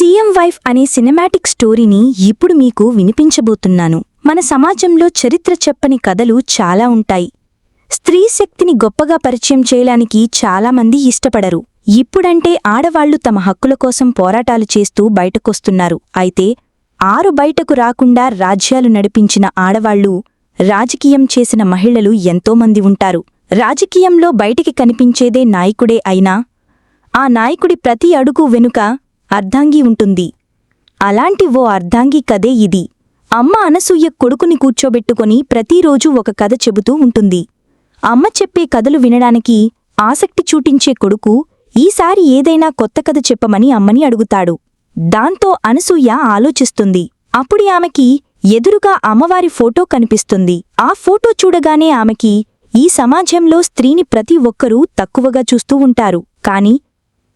CM wife అనే cinematic స్టోరీని ఇప్పుడు మీకు వినిపించబోతున్నాను. మన సమాజంలో చరిత్ర చెప్పని కథలు చాలా ఉంటాయి. స్త్రీ శక్తిని గొప్పగా పరిచయం చేయడానికి చాలామంది ఇష్టపడరు. ఇప్పుడంటే ఆడవాళ్ళు తమ హక్కుల కోసం పోరాటాలు చేస్తూ బయటకొస్తున్నారు. అయితే ఆరు బయటకు రాకుండా రాజ్యాలు నడిపించిన ఆడవాళ్ళు రాజకీయం చేసిన మహిళలు ఎంతోమంది ఉంటారు. రాజకీయంలో బయటికి కనిపించేదే నాయకుడే అయినా ఆ నాయకుడి ప్రతి అడుగు వెనుక అర్ధాంగి ఉంటుంది. అలాంటి ఓ అర్ధాంగి కథే ఇది. అమ్మ అనసూయ కొడుకుని కూర్చోబెట్టుకొని ప్రతిరోజూ ఒక కథ చెబుతూ ఉంటుంది. అమ్మ చెప్పే కథలు వినడానికి ఆసక్తి చూటించే కొడుకు ఈసారి ఏదైనా కొత్త కథ చెప్పమని అమ్మని అడుగుతాడు. దాంతో అనసూయ ఆలోచిస్తుంది. అప్పుడి ఆమెకి ఎదురుగా అమ్మవారి ఫోటో కనిపిస్తుంది. ఆ ఫోటో చూడగానే ఆమెకి ఈ సమాజంలో స్త్రీని ప్రతి ఒక్కరూ తక్కువగా చూస్తూ ఉంటారు. కాని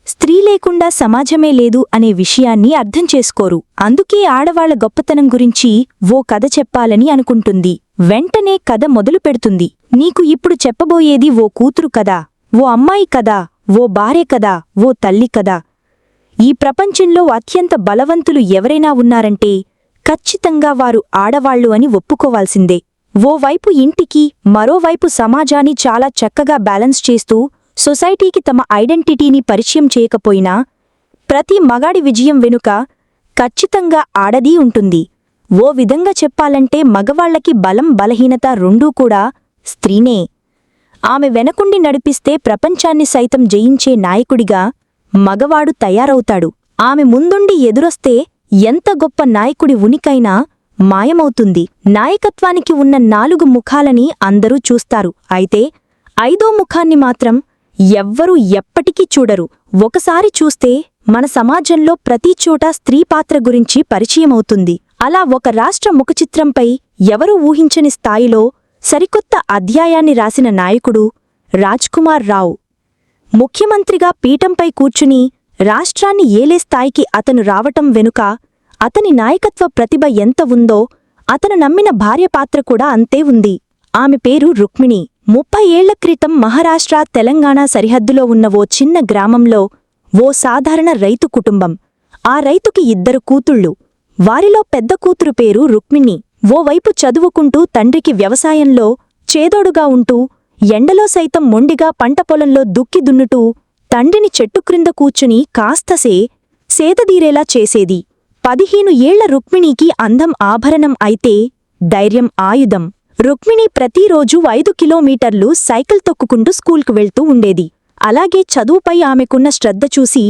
స్త్రీ లేకుండా సమాజమే లేదు అనే విషయాన్ని అర్థం చేసుకోరు. అందుకే ఆడవాళ్ళ గొప్పతనం గురించి ఓ కథ చెప్పాలని అనుకుంటుంది. వెంటనే కథ మొదలు పెడుతుంది. నీకు ఇప్పుడు చెప్పబోయేది ఓ కూతురు కదా ఓ అమ్మాయి కదా ఓ భార్య కదా ఓ తల్లి కదా ఈ ప్రపంచంలో అత్యంత బలవంతులు ఎవరైనా ఉన్నారంటే ఖచ్చితంగా వారు ఆడవాళ్ళు అని ఒప్పుకోవాల్సిందే. ఓవైపు ఇంటికి మరోవైపు సమాజాన్ని చాలా చక్కగా బ్యాలెన్స్ చేస్తూ సొసైటీకి తమ ఐడెంటిటీని పరిచయం చేయకపోయినా ప్రతి మగాడి విజయం వెనుక ఖచ్చితంగా ఆడదీ ఉంటుంది. ఓ విధంగా చెప్పాలంటే మగవాళ్ళకి బలం బలహీనత రెండూ కూడా స్త్రీనే. ఆమె వెనకుండి నడిపిస్తే ప్రపంచాన్ని సైతం జయించే నాయకుడిగా మగవాడు తయారవుతాడు. ఆమె ముందుండి ఎదురొస్తే ఎంత గొప్ప నాయకుడి ఉనికైనా మాయమవుతుంది. నాయకత్వానికి ఉన్న నాలుగు ముఖాలని అందరూ చూస్తారు. అయితే ఐదో ముఖాన్ని మాత్రం ఎవ్వరూ ఎప్పటికీ చూడరు. ఒకసారి చూస్తే మన సమాజంలో ప్రతి చోట స్త్రీ పాత్ర గురించి పరిచయమవుతుంది అలా ఒక రాష్ట్ర ముఖచిత్రంపై ఎవరూ ఊహించని స్థాయిలో సరికొత్త అధ్యాయాన్ని రాసిన నాయకుడు రాజ్కుమార్ రావు. ముఖ్యమంత్రిగా పీఠంపై కూర్చుని రాష్ట్రాన్ని ఏలే స్థాయికి అతను రావటం వెనుక అతని నాయకత్వ ప్రతిభ ఎంత ఉందో అతను నమ్మిన భార్య పాత్ర కూడా అంతే ఉంది. ఆమె పేరు రుక్మిణి. ముప్పై ఏళ్ళ క్రితం మహారాష్ట్ర తెలంగాణ సరిహద్దులో ఉన్న ఓ చిన్న గ్రామంలో ఓ సాధారణ రైతు కుటుంబం. ఆ రైతుకి ఇద్దరు కూతుళ్ళు. వారిలో పెద్ద కూతురు పేరు రుక్మిణి. ఓవైపు చదువుకుంటూ తండ్రికి వ్యవసాయంలో చేదోడుగా ఉంటూ ఎండలో సైతం మొండిగా పంట పొలంలో దుక్కి దున్నుటూ తండ్రిని చెట్టు క్రింద కూర్చుని కాస్తసే సేదదీరేలా చేసేది. పదిహేను ఏళ్ళ రుక్మిణీకి అందం ఆభరణం అయితే ధైర్యం ఆయుధం. రుక్మిణి ప్రతిరోజూ ఐదు కిలోమీటర్లు సైకిల్ తొక్కుకుంటూ స్కూల్కు వెళ్తూ ఉండేది. అలాగే చదువుపై ఆమెకున్న శ్రద్ధ చూసి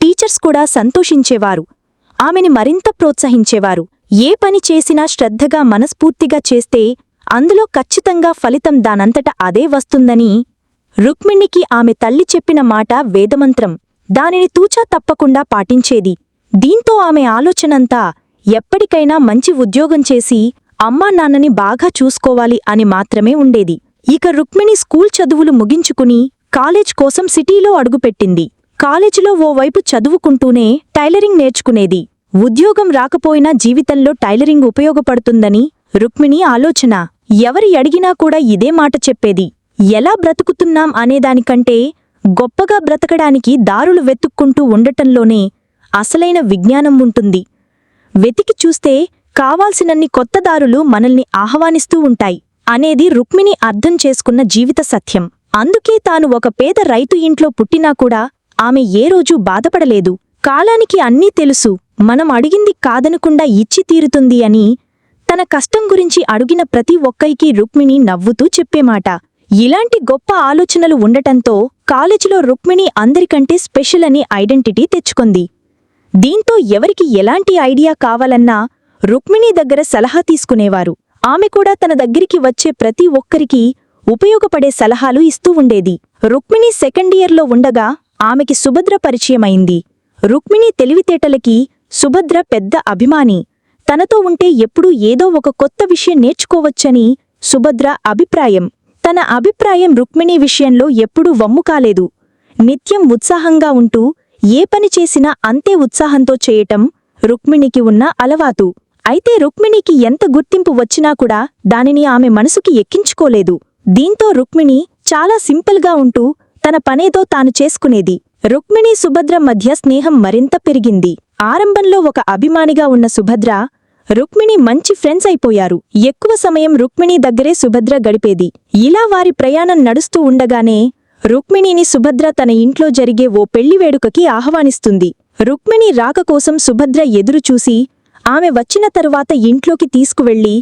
టీచర్స్ కూడా సంతోషించేవారు. ఆమెని మరింత ప్రోత్సహించేవారు. ఏ పని చేసినా శ్రద్ధగా మనస్ఫూర్తిగా చేస్తే అందులో ఖచ్చితంగా ఫలితం దానంతట అదే వస్తుందని రుక్మిణికి ఆమె తల్లి చెప్పిన మాట వేదమంత్రం. దానిని తూచా తప్పకుండా పాటించేది. దీంతో ఆమె ఆలోచనంతా ఎప్పటికైనా మంచి ఉద్యోగం చేసి అమ్మా నాన్నని బాగా చూసుకోవాలి అని మాత్రమే ఉండేది. ఇక రుక్మిణి స్కూల్ చదువులు ముగించుకుని కాలేజ్ కోసం సిటీలో అడుగుపెట్టింది. కాలేజీలో ఓవైపు చదువుకుంటూనే టైలరింగ్ నేర్చుకునేది. ఉద్యోగం రాకపోయినా జీవితంలో టైలరింగ్ ఉపయోగపడుతుందని రుక్మిణి ఆలోచన. ఎవరి అడిగినా కూడా ఇదే మాట చెప్పేది. ఎలా బ్రతుకుతున్నాం అనేదానికంటే గొప్పగా బ్రతకడానికి దారులు వెతుక్కుంటూ ఉండటంలోనే అసలైన విజ్ఞానం ఉంటుంది. వెతికి చూస్తే కావాల్సినన్ని కొత్త దారులు మనల్ని ఆహ్వానిస్తూ ఉంటాయి అనేది రుక్మిణి అర్థం చేసుకున్న జీవిత సత్యం. అందుకే తాను ఒక పేద రైతు ఇంట్లో పుట్టినా కూడా ఆమె ఏ రోజూ బాధపడలేదు. కాలానికి అన్నీ తెలుసు. మనం అడిగింది కాదనకుండా ఇచ్చి తీరుతుంది అని తన కష్టం గురించి అడిగిన ప్రతి ఒక్కరికి రుక్మిణి నవ్వుతూ చెప్పేమాట. ఇలాంటి గొప్ప ఆలోచనలు ఉండటంతో కాలేజీలో రుక్మిణి అందరికంటే స్పెషల్ అని ఐడెంటిటీ తెచ్చుకుంది. దీంతో ఎవరికి ఎలాంటి ఐడియా కావాలన్నా రుక్మిణి దగ్గర సలహా తీసుకునేవారు. ఆమె కూడా తన దగ్గరికి వచ్చే ప్రతి ఒక్కరికి ఉపయోగపడే సలహాలు ఇస్తూ ఉండేది. రుక్మిణి సెకండ్ ఇయర్లో ఉండగా ఆమెకి సుభద్ర పరిచయమైంది. రుక్మిణి తెలివితేటలకి సుభద్ర పెద్ద అభిమాని. తనతో ఉంటే ఎప్పుడూ ఏదో ఒక కొత్త విషయం నేర్చుకోవచ్చని సుభద్ర అభిప్రాయం. తన అభిప్రాయం రుక్మిణి విషయంలో ఎప్పుడూ వమ్ము కాలేదు. నిత్యం ఉత్సాహంగా ఉంటూ ఏ పని చేసినా అంతే ఉత్సాహంతో చేయటం రుక్మిణికి ఉన్న అలవాటు. అయితే రుక్మిణికి ఎంత గుర్తింపు వచ్చినా కూడా దానిని ఆమె మనసుకి ఎక్కించుకోలేదు. దీంతో రుక్మిణి చాలా సింపుల్గా ఉంటూ తన పనేదో తాను చేసుకునేది. రుక్మిణి సుభద్ర మధ్య స్నేహం మరింత పెరిగింది. ఆరంభంలో ఒక అభిమానిగా ఉన్న సుభద్ర రుక్మిణి మంచి ఫ్రెండ్స్ అయిపోయారు. ఎక్కువ సమయం రుక్మిణి దగ్గరే సుభద్ర గడిపేది. ఇలా వారి ప్రయాణం నడుస్తూ ఉండగానే రుక్మిణిని సుభద్ర తన ఇంట్లో జరిగే ఓ పెళ్ళి వేడుకకి ఆహ్వానిస్తుంది. రుక్మిణి రాక కోసం సుభద్ర ఎదురుచూసి ఆమె వచ్చిన తరువాత ఇంట్లోకి తీసుకువెళ్ళి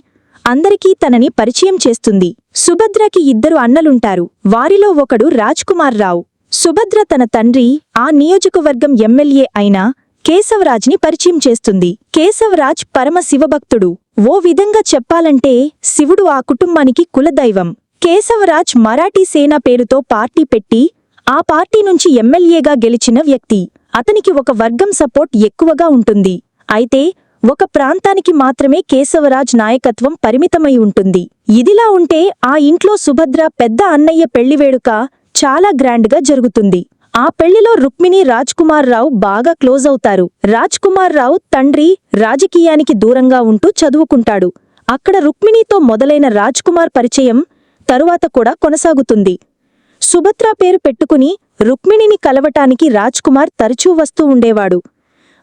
అందరికీ తనని పరిచయం చేస్తుంది. సుభద్రకి ఇద్దరు అన్నలుంటారు. వారిలో ఒకడు రాజ్కుమార్ రావు సుభద్ర తన తండ్రి ఆ నియోజకవర్గం ఎమ్మెల్యే అయిన కేశవరాజ్ని పరిచయం చేస్తుంది. కేశవరాజ్ పరమ శివభక్తుడు. ఓ విధంగా చెప్పాలంటే శివుడు ఆ కుటుంబానికి కులదైవం. కేశవరాజ్ మరాఠీ సేన పేరుతో పార్టీ పెట్టి ఆ పార్టీ నుంచి ఎమ్మెల్యేగా గెలిచిన వ్యక్తి. అతనికి ఒక వర్గం సపోర్ట్ ఎక్కువగా ఉంటుంది. అయితే ఒక ప్రాంతానికి మాత్రమే కేశవరాజ్ నాయకత్వం పరిమితమై ఉంటుంది. ఇదిలా ఉంటే ఆ ఇంట్లో సుభద్ర పెద్ద అన్నయ్య పెళ్ళి వేడుక చాలా గ్రాండ్గా జరుగుతుంది. ఆ పెళ్ళిలో రుక్మిణి రాజ్కుమార్ రావు బాగా క్లోజ్ అవుతారు. రాజ్కుమార్ రావు తండ్రి రాజకీయానికి దూరంగా ఉంటూ చదువుకుంటాడు. అక్కడ రుక్మిణితో మొదలైన రాజ్కుమార్ పరిచయం తరువాత కూడా కొనసాగుతుంది. సుభద్ర పేరు పెట్టుకుని రుక్మిణిని కలవటానికి రాజ్కుమార్ తరచూ వస్తూ ఉండేవాడు.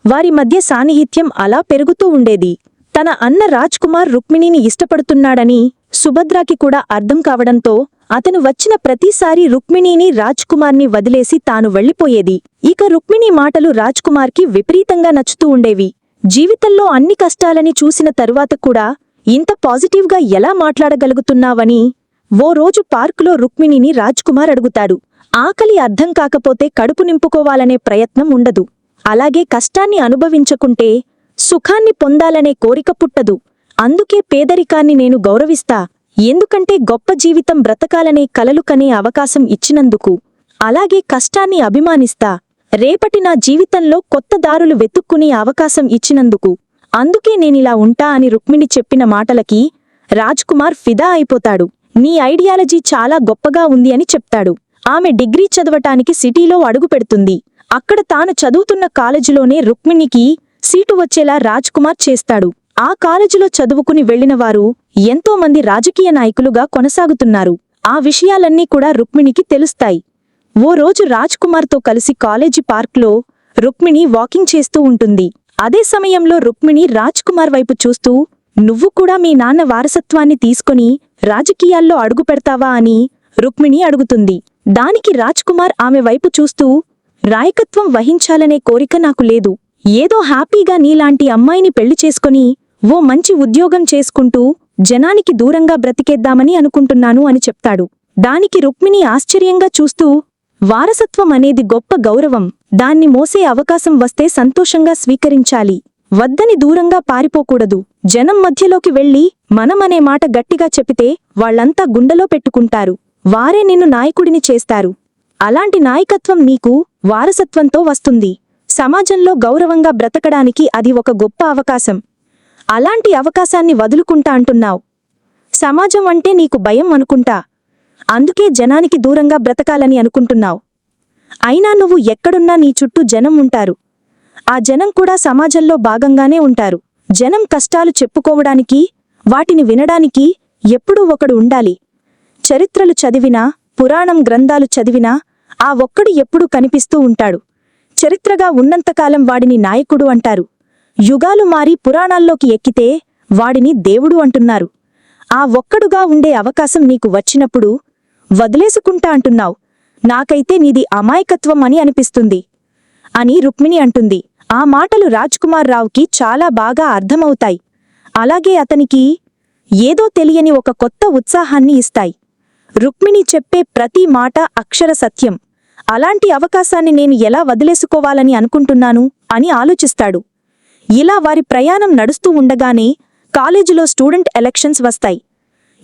వారి మధ్య సాన్నిహిత్యం అలా పెరుగుతూ ఉండేది. తన అన్న రాజ్కుమార్ రుక్మిణిని ఇష్టపడుతున్నాడని సుభద్రాకి కూడా అర్థం కావడంతో అతను వచ్చిన ప్రతిసారి రుక్మిణిని రాజ్కుమార్ని వదిలేసి తాను వెళ్ళిపోయేది. ఇక రుక్మిణి మాటలు రాజ్కుమార్కి విపరీతంగా నచ్చుతూ ఉండేవి. జీవితంలో అన్ని కష్టాలని చూసిన తరువాత కూడా ఇంత పాజిటివ్గా ఎలా మాట్లాడగలుగుతున్నావని ఓ రోజు పార్కులో రుక్మిణిని రాజ్కుమార్ అడుగుతాడు. ఆకలి అర్థం కాకపోతే కడుపు నింపుకోవాలనే ప్రయత్నం ఉండదు. అలాగే కష్టాన్ని అనుభవించకుంటే సుఖాన్ని పొందాలనే కోరిక పుట్టదు. అందుకే పేదరికాన్ని నేను గౌరవిస్తా. ఎందుకంటే గొప్ప జీవితం బ్రతకాలనే కలలు కనే అవకాశం ఇచ్చినందుకు. అలాగే కష్టాన్ని అభిమానిస్తా. రేపటి నా జీవితంలో కొత్త దారులు వెతుక్కునే అవకాశం ఇచ్చినందుకు. అందుకే నేనిలా ఉంటా అని రుక్మిణి చెప్పిన మాటలకి రాజ్కుమార్ ఫిదా అయిపోతాడు. నీ ఐడియాలజీ చాలా గొప్పగా ఉంది అని చెప్తాడు. ఆమె డిగ్రీ చదవటానికి సిటీలో అడుగుపెడుతుంది. అక్కడ తాను చదువుతున్న కాలేజీలోనే రుక్మిణికి సీటు వచ్చేలా రాజ్కుమార్ చేస్తాడు. ఆ కాలేజీలో చదువుకుని వెళ్ళినవారు ఎంతో మంది రాజకీయ నాయకులుగా కొనసాగుతున్నారు. ఆ విషయాలన్నీ కూడా రుక్మిణికి తెలుస్తాయి. ఓ రోజు రాజ్కుమార్తో కలిసి కాలేజీ పార్క్లో రుక్మిణి వాకింగ్ చేస్తూ ఉంటుంది. అదే సమయంలో రుక్మిణి రాజ్కుమార్ వైపు చూస్తూ నువ్వు కూడా మీ నాన్న వారసత్వాన్ని తీసుకొని రాజకీయాల్లో అడుగు పెడతావా అని రుక్మిణి అడుగుతుంది. దానికి రాజ్కుమార్ ఆమె వైపు చూస్తూ రాయకత్వం వహించాలనే కోరిక నాకు లేదు. ఏదో హ్యాపీగా నీలాంటి అమ్మాయిని పెళ్ళి చేసుకొని ఓ మంచి ఉద్యోగం చేసుకుంటూ జనానికి దూరంగా బ్రతికేద్దామని అనుకుంటున్నాను అని చెప్తాడు. దానికి రుక్మిణి ఆశ్చర్యంగా చూస్తూ వారసత్వం అనేది గొప్ప గౌరవం. దాన్ని మోసే అవకాశం వస్తే సంతోషంగా స్వీకరించాలి. వద్దని దూరంగా పారిపోకూడదు. జనం మధ్యలోకి వెళ్ళి మనమనే మాట గట్టిగా చెపితే వాళ్ళంతా గుండెలో పెట్టుకుంటారు. వారే నిన్ను నాయకుడిని చేస్తారు. అలాంటి నాయకత్వం నీకు వారసత్వంతో వస్తుంది. సమాజంలో గౌరవంగా బ్రతకడానికి అది ఒక గొప్ప అవకాశం. అలాంటి అవకాశాన్ని వదులుకుంటా అంటున్నావు. సమాజం అంటే నీకు భయం అనుకుంటా. అందుకే జనానికి దూరంగా బ్రతకాలని అనుకుంటున్నావు. అయినా నువ్వు ఎక్కడున్నా నీ చుట్టూ జనం ఉంటారు. ఆ జనం కూడా సమాజంలో భాగంగానే ఉంటారు. జనం కష్టాలు చెప్పుకోవడానికి వాటిని వినడానికి ఎప్పుడూ ఒకడు ఉండాలి. చరిత్రలు చదివినా పురాణం గ్రంథాలు చదివినా ఆ ఒక్కడు ఎప్పుడూ కనిపిస్తూ ఉంటాడు. చరిత్రగా ఉన్నంతకాలం వాడిని నాయకుడు అంటారు. యుగాలు మారి పురాణాల్లోకి ఎక్కితే వాడిని దేవుడు అంటున్నారు. ఆ ఒక్కడుగా ఉండే అవకాశం నీకు వచ్చినప్పుడు వదిలేసుకుంటా అంటున్నావు. నాకైతే నీది అమాయకత్వం అని అనిపిస్తుంది. అని రుక్మిణి అంటుంది. ఆ మాటలు రాజ్కుమార్ రావుకి చాలా బాగా అర్థమవుతాయి. అలాగే అతనికి ఏదో తెలియని ఒక కొత్త ఉత్సాహాన్ని ఇస్తాయి. రుక్మిణి చెప్పే ప్రతి మాట అక్షర సత్యం. అలాంటి అవకాశాన్ని నేను ఎలా వదిలేసుకోవాలని అనుకుంటున్నాను అని ఆలోచిస్తాడు. ఇలా వారి ప్రయాణం నడుస్తూ ఉండగానే కాలేజీలో స్టూడెంట్ ఎలక్షన్స్ వస్తాయి.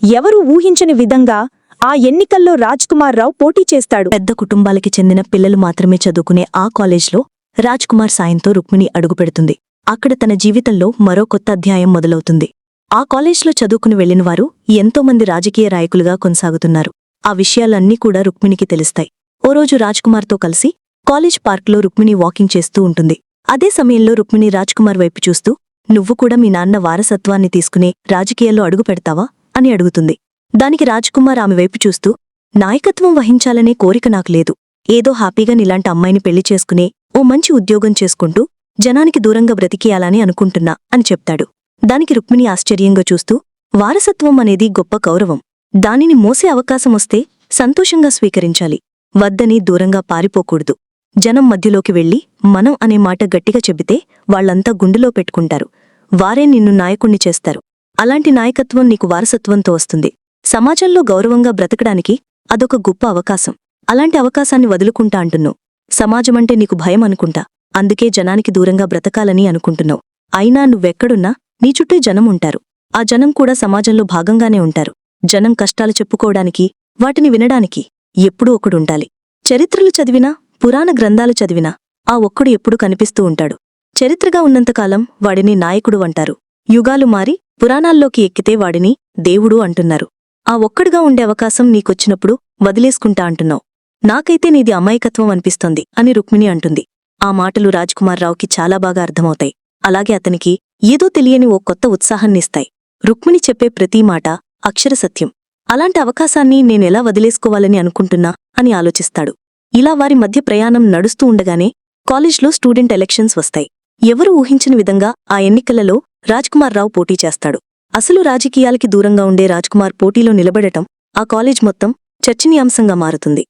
ఎవరూ ఊహించని విధంగా ఆ ఎన్నికల్లో రాజ్కుమార్ రావు పోటీ చేస్తాడు. పెద్ద కుటుంబాలకి చెందిన పిల్లలు మాత్రమే చదువుకునే ఆ కాలేజ్లో రాజ్కుమార్ సాయంతో రుక్మిణి అడుగుపెడుతుంది అక్కడ తన జీవితంలో మరో కొత్త అధ్యాయం మొదలవుతుంది. ఆ కాలేజ్లో చదువుకుని వెళ్ళినవారు ఎంతోమంది రాజకీయ నాయకులుగా కొనసాగుతున్నారు. ఆ విషయాలన్నీ కూడా రుక్మిణికి తెలుస్తాయి. ఓ రోజు రాజ్కుమార్తో కలిసి కాలేజ్ పార్క్లో రుక్మిణి వాకింగ్ చేస్తూ ఉంటుంది. అదే సమయంలో రుక్మిణి రాజ్కుమార్ వైపు చూస్తూ నువ్వు కూడా మీ నాన్న వారసత్వాన్ని తీసుకునే రాజకీయాల్లో అడుగు పెడతావా? అని అడుగుతుంది. దానికి రాజ్కుమార్ ఆమె వైపు చూస్తూ నాయకత్వం వహించాలనే కోరిక నాకు లేదు. ఏదో హ్యాపీగా నీలాంటి అమ్మాయిని పెళ్ళి చేసుకునే ఓ మంచి ఉద్యోగం చేసుకుంటూ జనానికి దూరంగా బ్రతికేయాలని అనుకుంటున్నా అని చెప్తాడు. దానికి రుక్మిణి ఆశ్చర్యంగా చూస్తూ వారసత్వం అనేది గొప్ప గౌరవం. దానిని మోసే అవకాశం వస్తే సంతోషంగా స్వీకరించాలి. వద్దని దూరంగా పారిపోకూడదు. జనం మధ్యలోకి వెళ్ళి మనం అనే మాట గట్టిగా చెబితే వాళ్ళంతా గుండెలో పెట్టుకుంటారు. వారే నిన్ను నాయకుణ్ణి చేస్తారు. అలాంటి నాయకత్వం నీకు వారసత్వంతో వస్తుంది. సమాజంలో గౌరవంగా బ్రతకడానికి అదొక గొప్ప అవకాశం. అలాంటి అవకాశాన్ని వదులుకుంటా అంటున్నావు. సమాజమంటే నీకు భయం అనుకుంటా. అందుకే జనానికి దూరంగా బ్రతకాలని అనుకుంటున్నావు. అయినా నువ్వెక్కడున్నా నీ చుట్టూ జనం ఉంటారు. ఆ జనం కూడా సమాజంలో భాగంగానే ఉంటారు. జనం కష్టాలు చెప్పుకోవడానికి వాటిని వినడానికి. ఎప్పుడూ ఒకడుండాలి. చరిత్రలు చదివినా పురాణ గ్రంథాలు చదివినా ఆ ఒక్కడు ఎప్పుడూ కనిపిస్తూ ఉంటాడు. చరిత్రగా ఉన్నంతకాలం వాడిని నాయకుడు అంటారు. యుగాలు మారి పురాణాల్లోకి ఎక్కితే వాడిని దేవుడు అంటున్నారు. ఆ ఒక్కడుగా ఉండే అవకాశం నీకొచ్చినప్పుడు వదిలేసుకుంటా అంటున్నావు. నాకైతే నీది అమాయకత్వం అనిపిస్తోంది అని రుక్మిణి అంటుంది. ఆ మాటలు రాజ్కుమార్ రావుకి చాలా బాగా అర్థమవుతాయి. అలాగే అతనికి ఏదో తెలియని ఓ కొత్త ఉత్సాహాన్నిస్తాయి. రుక్మిణి చెప్పే ప్రతి మాట అక్షరసత్యం అలాంటి అవకాశాన్ని నేనెలా వదిలేసుకోవాలని అనుకుంటున్నా అని ఆలోచిస్తాడు. ఇలా వారి మధ్య ప్రయాణం నడుస్తూ ఉండగానే కాలేజ్లో స్టూడెంట్ ఎలక్షన్స్ వస్తాయి. ఎవరు ఊహించిన విధంగా ఆ ఎన్నికలలో రాజ్కుమార్ రావు పోటీ చేస్తాడు. అసలు రాజకీయాలకి దూరంగా ఉండే రాజ్కుమార్ పోటీలో నిలబడటం ఆ కాలేజ్ మొత్తం చర్చనీయాంశంగా మారుతుంది.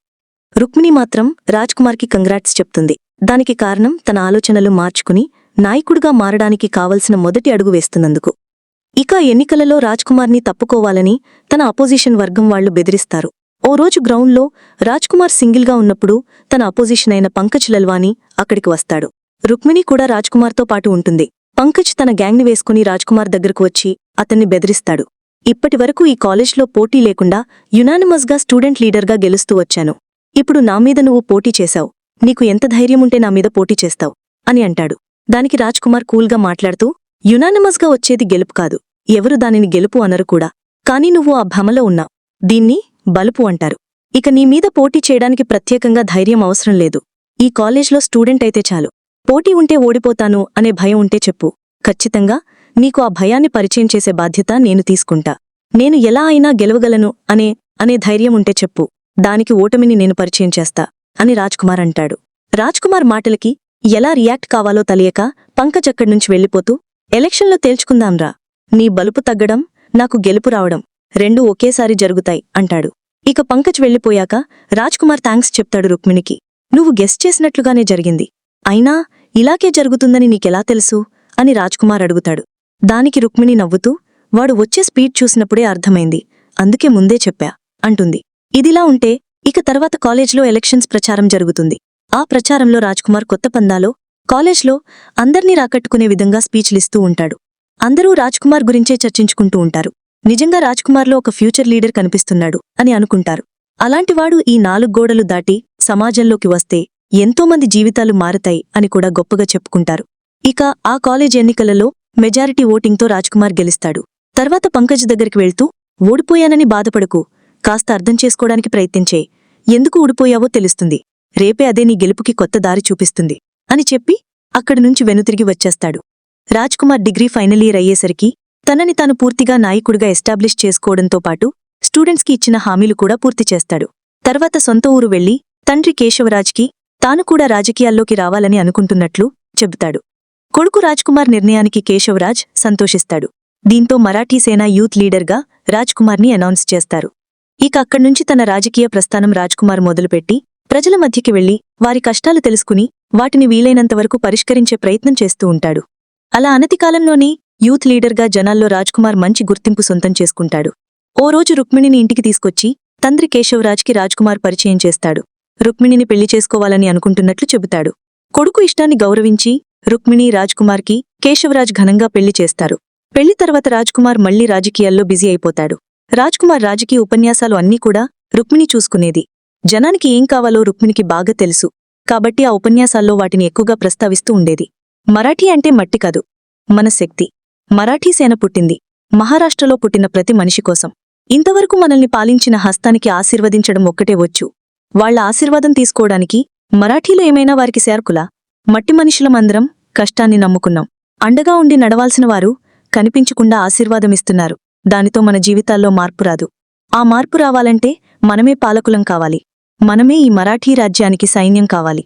రుక్మిణి మాత్రం రాజ్కుమార్కి కంగ్రాట్స్ చెప్తుంది. దానికి కారణం తన ఆలోచనలు మార్చుకుని నాయకుడిగా మారడానికి కావలసిన మొదటి అడుగు వేస్తున్నందుకు. ఇక ఎన్నికలలో రాజ్కుమార్ని తప్పుకోవాలని తన అపోజిషన్ వర్గం వాళ్ళు బెదిరిస్తారు. ఓ రోజు గ్రౌండ్లో రాజ్కుమార్ సింగిల్గా ఉన్నప్పుడు తన అపోజిషన్ అయిన పంకజ్ లల్వాని అక్కడికి వస్తాడు. రుక్మిణి కూడా రాజ్కుమార్తో పాటు ఉంటుంది. పంకజ్ తన గ్యాంగ్ని వేసుకుని రాజ్కుమార్ దగ్గరకు వచ్చి అతన్ని బెదిరిస్తాడు. ఇప్పటివరకు ఈ కాలేజ్లో పోటీ లేకుండా యునానిమస్గా స్టూడెంట్ లీడర్గా గెలుస్తూ వచ్చాను. ఇప్పుడు నా మీద నువ్వు పోటీ చేశావు. నీకు ఎంత ధైర్యముంటే నా మీద పోటీ చేస్తావు అని అంటాడు. దానికి రాజ్కుమార్ కూల్గా మాట్లాడుతూ యునానిమస్గా వచ్చేది గెలుపు కాదు. ఎవరు దానిని గెలుపు అనరు కూడా. కాని నువ్వు ఆ భ్రమలో ఉన్నావు దీన్ని బలుపు అంటారు. ఇక నీ మీద పోటీ చేయడానికి ప్రత్యేకంగా ధైర్యం అవసరం లేదు. ఈ కాలేజ్లో స్టూడెంట్ అయితే చాలు. పోటీ ఉంటే ఓడిపోతాను అనే భయం ఉంటే చెప్పు. ఖచ్చితంగా నీకు ఆ భయాన్ని పరిచయం చేసే బాధ్యత నేను తీసుకుంటా. నేను ఎలా అయినా గెలవగలను అనే అనే ధైర్యం ఉంటే చెప్పు. దానికి ఓటమిని నేను పరిచయం చేస్తా అని రాజ్కుమార్ అంటాడు. రాజ్కుమార్ మాటలకి ఎలా రియాక్ట్ కావాలో తెలియక పంకజ్ అక్కడ్నుంచి వెళ్ళిపోతూ ఎలక్షన్లో తేల్చుకుందాంరా. నీ బలుపు తగ్గడం నాకు గెలుపు రావడం రెండూ ఒకేసారి జరుగుతాయి అంటాడు. ఇక పంకజ్ వెళ్ళిపోయాక రాజ్కుమార్ థ్యాంక్స్ చెప్తాడు రుక్మిణికి. నువ్వు గెస్ట్ చేసినట్లుగానే జరిగింది. అయినా ఇలాగే జరుగుతుందని నీకెలా తెలుసు? అని రాజ్కుమార్ అడుగుతాడు. దానికి రుక్మిణి నవ్వుతూ వాడు వచ్చే స్పీడ్ చూసినప్పుడే అర్థమైంది. అందుకే ముందే చెప్పా అంటుంది. ఇదిలా ఉంటే ఇక తర్వాత కాలేజ్లో ఎలక్షన్స్ ప్రచారం జరుగుతుంది. ఆ ప్రచారంలో రాజ్కుమార్ కొత్త పందాలో కాలేజ్లో అందర్నీ రాకట్టుకునే విధంగా స్పీచ్లిస్తూ ఉంటాడు. అందరూ రాజ్కుమార్ గురించే చర్చించుకుంటూ ఉంటారు. నిజంగా రాజ్కుమార్లో ఒక ఫ్యూచర్ లీడర్ కనిపిస్తున్నాడు అని అనుకుంటారు. అలాంటివాడు ఈ నాలుగు గోడలు దాటి సమాజంలోకి వస్తే ఎంతోమంది జీవితాలు మారతాయి అని కూడా గొప్పగా చెప్పుకుంటారు. ఇక ఆ కాలేజ్ ఎన్నికలలో మెజారిటీ ఓటింగ్తో రాజ్కుమార్ గెలుస్తాడు. తర్వాత పంకజ్ దగ్గరికి వెళ్తూ ఓడిపోయానని బాధపడకు. కాస్త అర్థం చేసుకోవడానికి ప్రయత్నించే. ఎందుకు ఊడిపోయావో తెలుస్తుంది. రేపే అదే నీ గెలుపుకి కొత్త దారి చూపిస్తుంది. అని చెప్పి అక్కడి నుంచి వెనుతిరిగి వచ్చేస్తాడు. రాజ్కుమార్ డిగ్రీ ఫైనల్ ఇయర్ అయ్యేసరికి తనని తాను పూర్తిగా నాయకుడిగా ఎస్టాబ్లిష్ చేసుకోవడంతో పాటు స్టూడెంట్స్కి ఇచ్చిన హామీలు కూడా పూర్తి చేస్తాడు. తర్వాత సొంత ఊరు వెళ్ళి తండ్రి కేశవరాజ్కి తాను కూడా రాజకీయాల్లోకి రావాలని అనుకుంటున్నట్లు చెబుతాడు. కొడుకు రాజ్కుమార్ నిర్ణయానికి కేశవరాజ్ సంతోషిస్తాడు. దీంతో మరాఠీ సేనా యూత్ లీడర్గా రాజ్కుమార్ని అనౌన్స్ చేస్తారు. ఇక అక్కడ్నుంచి తన రాజకీయ ప్రస్థానం రాజ్కుమార్ మొదలుపెట్టి ప్రజల మధ్యకి వెళ్ళి వారి కష్టాలు తెలుసుకుని వాటిని వీలైనంతవరకు పరిష్కరించే ప్రయత్నం చేస్తూ ఉంటాడు. అలా అనతి కాలంలోనే యూత్ లీడర్గా జనాల్లో రాజ్కుమార్ మంచి గుర్తింపు సొంతం చేసుకుంటాడు. ఓ రోజు రుక్మిణిని ఇంటికి తీసుకొచ్చి తండ్రి కేశవరాజ్కి రాజ్కుమార్ పరిచయం చేస్తాడు. రుక్మిణిని పెళ్ళి చేసుకోవాలని అనుకుంటున్నట్లు చెబుతాడు. కొడుకు ఇష్టాన్ని గౌరవించి రుక్మిణి రాజ్కుమార్కి కేశవరాజ్ ఘనంగా పెళ్ళి చేస్తారు. పెళ్ళి తర్వాత రాజ్కుమార్ మళ్ళీ రాజకీయాల్లో బిజీ అయిపోతాడు. రాజ్కుమార్ రాజకీయ ఉపన్యాసాలు అన్నీ కూడా రుక్మిణి చూసుకునేది. జనానికి ఏం కావాలో రుక్మిణికి బాగా తెలుసు. కాబట్టి ఆ ఉపన్యాసాల్లో వాటిని ఎక్కువగా ప్రస్తావిస్తూ ఉండేది. మరాఠీ అంటే మట్టి కాదు మన శక్తి మరాఠీ సేన పుట్టింది. మహారాష్ట్రలో పుట్టిన ప్రతి మనిషి కోసం. ఇంతవరకు మనల్ని పాలించిన హస్తానికి ఆశీర్వదించడం ఒక్కటే వచ్చు. వాళ్ళ ఆశీర్వాదం తీసుకోవడానికి మరాఠీలో ఏమైనా వారికి శార్కులా? మట్టి మనుషులమందరం కష్టాన్ని నమ్ముకున్నాం. అండగా ఉండి నడవాల్సిన వారు కనిపించకుండా ఆశీర్వాదమిస్తున్నారు. దానితో మన జీవితాల్లో మార్పు రాదు. ఆ మార్పు రావాలంటే మనమే పాలకులం కావాలి. మనమే ఈ మరాఠీ రాజ్యానికి సైన్యం కావాలి.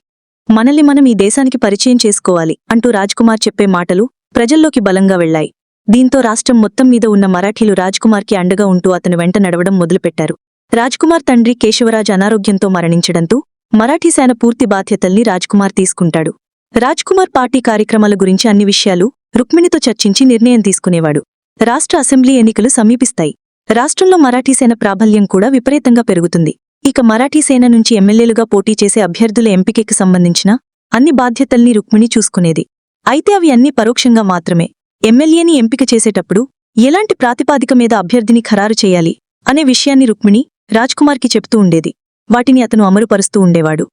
మనల్ని మనం ఈ దేశానికి పరిచయం చేసుకోవాలి అంటూ రాజ్కుమార్ చెప్పే మాటలు ప్రజల్లోకి బలంగా వెళ్ళాయి దీంతో రాష్ట్రం మొత్తం మీద ఉన్న మరాఠీలు రాజ్కుమార్కి అండగా ఉంటూ అతను వెంట నడవడం మొదలుపెట్టారు. రాజ్కుమార్ తండ్రి కేశవరాజ్ అనారోగ్యంతో మరణించడంతో మరాఠీ సేన పూర్తి బాధ్యతల్ని రాజ్కుమార్ తీసుకుంటాడు. రాజ్కుమార్ పార్టీ కార్యక్రమాల గురించి అన్ని విషయాలు రుక్మిణితో చర్చించి నిర్ణయం తీసుకునేవాడు. రాష్ట్ర అసెంబ్లీ ఎన్నికలు సమీపిస్తాయి. రాష్ట్రంలో మరాఠీ సేన ప్రాబల్యం కూడా విపరీతంగా పెరుగుతుంది. ఇక మరాఠీ సేన నుంచి ఎమ్మెల్యేలుగా పోటీ చేసే అభ్యర్థుల ఎంపికకి సంబంధించిన అన్ని బాధ్యతల్ని రుక్మిణి చూసుకునేది. అయితే అవి అన్ని పరోక్షంగా మాత్రమే. ఎమ్మెల్యేని ఎంపిక చేసేటప్పుడు ఎలాంటి ప్రాతిపాదిక మీద అభ్యర్థిని ఖరారు చేయాలి అనే విషయాన్ని రుక్మిణి రాజ్కుమార్కి చెప్తూ ఉండేది. వాటిని అతను అమలుపరుస్తూ ఉండేవాడు.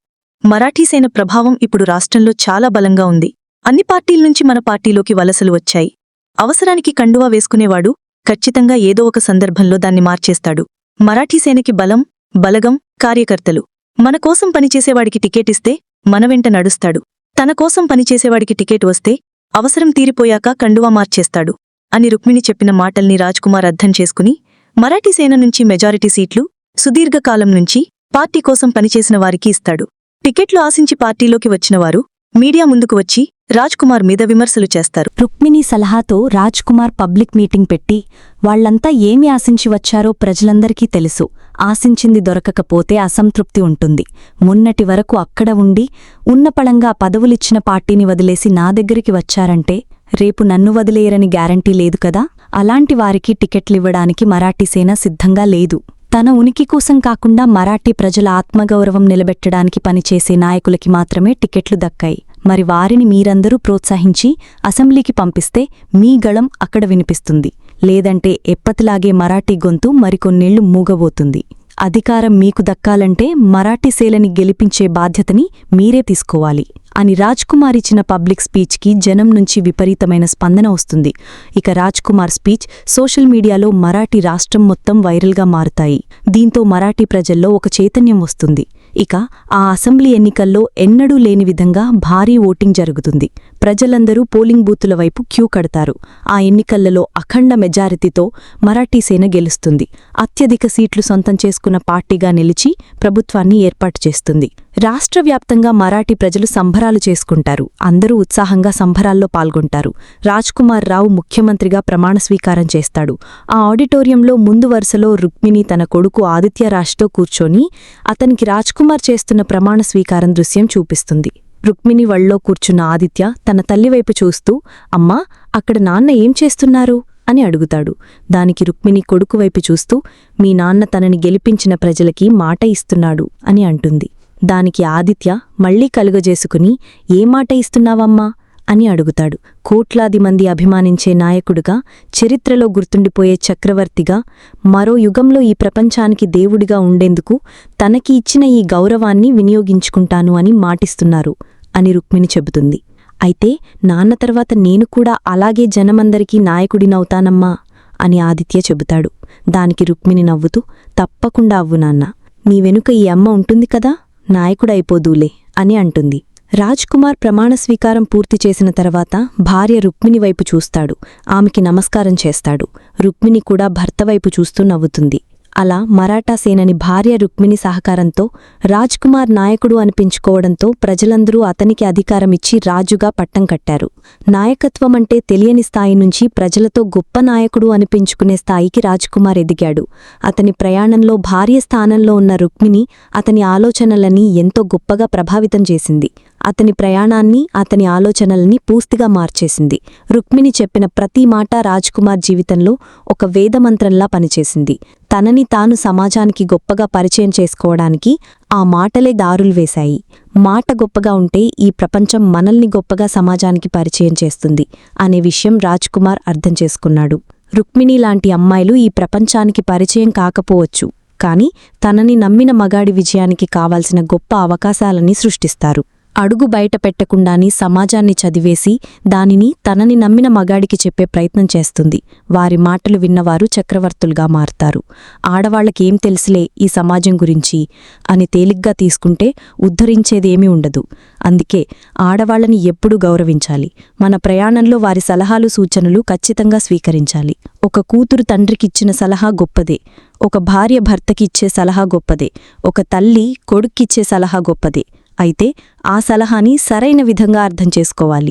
మరాఠీ సేన ప్రభావం ఇప్పుడు రాష్ట్రంలో చాలా బలంగా ఉంది. అన్ని పార్టీల నుంచి మన పార్టీలోకి వలసలు వచ్చాయి. అవసరానికి కండువా వేసుకునేవాడు ఖచ్చితంగా ఏదో ఒక సందర్భంలో దాన్ని మార్చేస్తాడు. మరాఠీ సేనకి బలం బలగం కార్యకర్తలు. మన కోసం పనిచేసేవాడికి టికెట్ ఇస్తే మన వెంట నడుస్తాడు. తన కోసం పనిచేసేవాడికి టికెట్ వస్తే అవసరం తీరిపోయాక కండువా మార్చేస్తాడు అని రుక్మిణి చెప్పిన మాటల్ని రాజ్కుమార్ అర్థం చేసుకుని మరాఠీ సేన నుంచి మెజారిటీ సీట్లు సుదీర్ఘకాలం నుంచి పార్టీ కోసం పనిచేసిన వారికి ఇస్తాడు. టికెట్లు ఆశించి పార్టీలోకి వచ్చినవారు మీడియా ముందుకు వచ్చి రాజ్కుమార్ మీద విమర్శలు చేస్తారు. రుక్మిణి సలహాతో రాజ్కుమార్ పబ్లిక్ మీటింగ్ పెట్టి వాళ్ళంతా ఏమి ఆశించి వచ్చారో ప్రజలందరికీ తెలుసు. ఆశించింది దొరకకపోతే అసంతృప్తి ఉంటుంది. మొన్నటి వరకు అక్కడ ఉండి ఉన్నపళంగా పదవులిచ్చిన పార్టీని వదిలేసి నా దగ్గరికి వచ్చారంటే రేపు నన్ను వదిలేయరని గ్యారంటీ లేదు కదా? అలాంటి వారికి టికెట్లివ్వడానికి మరాఠీసేన సిద్ధంగా లేదు. తన ఉనికి కోసం కాకుండా మరాఠీ ప్రజల ఆత్మగౌరవం నిలబెట్టడానికి పనిచేసే నాయకులకి మాత్రమే టికెట్లు దక్కాయి. మరి వారిని మీరందరూ ప్రోత్సహించి అసెంబ్లీకి పంపిస్తే మీ గళం అక్కడ వినిపిస్తుంది. లేదంటే ఎప్పతిలాగే మరాఠీ గొంతు మరికొన్నేళ్ళు మూగబోతుంది. అధికారం మీకు దక్కాలంటే మరాఠీ సేలని గెలిపించే బాధ్యతని మీరే తీసుకోవాలి అని రాజ్కుమార్ ఇచ్చిన పబ్లిక్ స్పీచ్కి జనం నుంచి విపరీతమైన స్పందన వస్తుంది. ఇక రాజ్కుమార్ స్పీచ్ సోషల్ మీడియాలో మరాఠీ రాష్ట్రం మొత్తం వైరల్గా మారుతాయి. దీంతో మరాఠీ ప్రజల్లో ఒక చైతన్యం వస్తుంది. ఇక ఆ అసెంబ్లీ ఎన్నికల్లో ఎన్నడూ లేని విధంగా భారీ ఓటింగ్ జరుగుతుంది. ప్రజలందరూ పోలింగ్ బూతుల వైపు క్యూ కడతారు. ఆ ఎన్నికలలో అఖండ మెజారిటీతో మరాఠీ సేన గెలుస్తుంది. అత్యధిక సీట్లు సొంతం చేసుకున్న పార్టీగా నిలిచి ప్రభుత్వాన్ని ఏర్పాటు చేస్తుంది. రాష్ట్ర వ్యాప్తంగా మరాఠీ ప్రజలు సంబరాలు చేసుకుంటారు. అందరూ ఉత్సాహంగా సంబరాల్లో పాల్గొంటారు. రాజ్కుమార్ రావు ముఖ్యమంత్రిగా ప్రమాణ స్వీకారం చేస్తాడు. ఆ ఆడిటోరియంలో ముందు వరుసలో రుక్మిణి తన కొడుకు ఆదిత్య రాజ్తో కూర్చొని అతనికి రాజ్కుమార్ చేస్తున్న ప్రమాణ స్వీకారం దృశ్యం చూపిస్తుంది. రుక్మిణి వళ్ళో కూర్చున్న ఆదిత్య తన తల్లివైపు చూస్తూ అమ్మా అక్కడ నాన్న ఏం చేస్తున్నారు? అని అడుగుతాడు. దానికి రుక్మిణి కొడుకువైపు చూస్తూ మీ నాన్న తనని గెలిపించిన ప్రజలకి మాట ఇస్తున్నాడు అని అంటుంది. దానికి ఆదిత్య మళ్ళీ కలుగజేసుకుని ఏ మాట ఇస్తున్నావమ్మా? అని అడుగుతాడు. కోట్లాది మంది అభిమానించే నాయకుడుగా చరిత్రలో గుర్తుండిపోయే చక్రవర్తిగా మరో యుగంలో ఈ ప్రపంచానికి దేవుడిగా ఉండేందుకు తనకి ఇచ్చిన ఈ గౌరవాన్ని వినియోగించుకుంటాను అని మాటిస్తున్నారు అని రుక్మిణి చెబుతుంది. అయితే నాన్న తర్వాత నేను కూడా అలాగే జనమందరికీ నాయకుడినవుతానమ్మా? అని ఆదిత్య చెబుతాడు. దానికి రుక్మిణి నవ్వుతూ తప్పకుండా అవ్వు నాన్న. నీ వెనుక ఈ అమ్మ ఉంటుంది కదా? నాయకుడైపోదూలే అని అంటుంది. రాజ్కుమార్ ప్రమాణ స్వీకారం పూర్తి చేసిన తర్వాత భార్య రుక్మిణి వైపు చూస్తాడు. ఆమెకి నమస్కారం చేస్తాడు. రుక్మిణి కూడా భర్త వైపు చూస్తూ నవ్వుతుంది. అలా మరాఠా సేనని భార్య రుక్మిణి సహకారంతో రాజ్కుమార్ నాయకుడు అనిపించుకోవడంతో ప్రజలందరూ అతనికి అధికారమిచ్చి రాజుగా పట్టం కట్టారు. నాయకత్వమంటే తెలియని స్థాయి నుంచి ప్రజలతో గొప్ప నాయకుడు అనిపించుకునే స్థాయికి రాజ్కుమార్ ఎదిగాడు. అతని ప్రయాణంలో భార్య స్థానంలో ఉన్న రుక్మిణి అతని ఆలోచనలని ఎంతో గొప్పగా ప్రభావితం చేసింది. అతని ప్రయాణాన్ని అతని ఆలోచనల్ని పూర్తిగా మార్చేసింది. రుక్మిణి చెప్పిన ప్రతి మాట రాజ్కుమార్ జీవితంలో ఒక వేదమంత్రంలా పనిచేసింది. తనని తాను సమాజానికి గొప్పగా పరిచయం చేసుకోవడానికి ఆ మాటలే దారులు వేశాయి. మాట గొప్పగా ఉంటే ఈ ప్రపంచం మనల్ని గొప్పగా సమాజానికి పరిచయం చేస్తుంది అనే విషయం రాజ్కుమార్ అర్థం చేసుకున్నాడు. రుక్మిణి లాంటి అమ్మాయిలు ఈ ప్రపంచానికి పరిచయం కాకపోవచ్చు కాని తనని నమ్మిన మగాడి విజయానికి కావాల్సిన గొప్ప అవకాశాలని సృష్టిస్తారు. అడుగు బయట పెట్టకుండానే సమాజాన్ని చదివేసి దానిని తనని నమ్మిన మగాడికి చెప్పే ప్రయత్నం చేస్తుంది. వారి మాటలు విన్నవారు చక్రవర్తులుగా మారుతారు. ఆడవాళ్ళకేం తెలుసులే ఈ సమాజం గురించి అని తేలిగ్గా తీసుకుంటే ఉద్ధరించేదేమీ ఉండదు. అందుకే ఆడవాళ్ళని ఎప్పుడూ గౌరవించాలి. మన ప్రయాణంలో వారి సలహాలు సూచనలు ఖచ్చితంగా స్వీకరించాలి. ఒక కూతురు తండ్రికిచ్చిన సలహా గొప్పదే. ఒక భార్య భర్తకిచ్చే సలహా గొప్పదే. ఒక తల్లి కొడుక్కిచ్చే సలహా గొప్పదే. అయితే ఆ సలహాని సరైన విధంగా అర్థం చేసుకోవాలి.